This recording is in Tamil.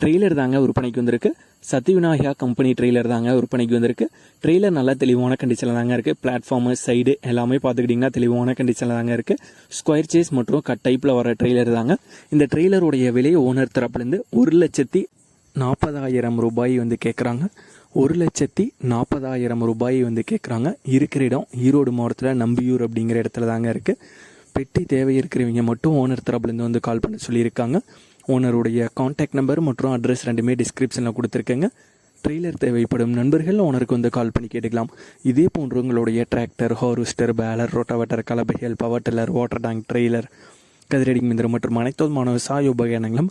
ட்ரெய்லர் தாங்க விற்பனைக்கு வந்திருக்கு. சத்ய விநாயகா கம்பெனி ட்ரெய்லர் தாங்க விற்பனைக்கு வந்திருக்கு. ட்ரெய்லர் நல்லா தெளிவான கண்டிஷனில் தாங்க இருக்குது பிளாட்ஃபார்மு சைடு எல்லாமே பார்த்துக்கிட்டிங்கன்னா தெளிவான கண்டிஷனில் தாங்க இருக்குது ஸ்கொயர் சேஸ் மற்றும் கட் டைப்பில் வர ட்ரெய்லர் தாங்க. இந்த ட்ரெய்லருடைய விலை ஓனர் தரப்புலேருந்து ஒரு லட்சத்தி நாற்பதாயிரம் ரூபாய் வந்து கேட்குறாங்க ஒரு லட்சத்தி நாற்பதாயிரம் ரூபாய் வந்து கேட்குறாங்க இருக்கிற இடம் ஈரோடு மாவட்டத்தில் நம்பியூர் அப்படிங்கிற இடத்துல தாங்க இருக்குது பெட்டி தேவை இருக்கிறவங்க மட்டும் ஓனர் தரப்புலேருந்து வந்து கால் பண்ண சொல்லியிருக்காங்க. ஓனருடைய காண்டாக்ட் நம்பர் மற்றும் அட்ரஸ் ரெண்டுமே டிஸ்கிரிப்ஷனில் கொடுத்துருக்கேங்க. ட்ரெய்லர் தேவைப்படும் நண்பர்கள் ஓனருக்கு வந்து கால் பண்ணி கேட்டுக்கலாம். இதே போன்று உங்களுடைய tractor harvester baler rotavator கலபைகள் power tiller water tank trailer கதிரடி மிந்திரம் மற்றும் அனைத்து விதமான விவசாய உபகரணங்களும்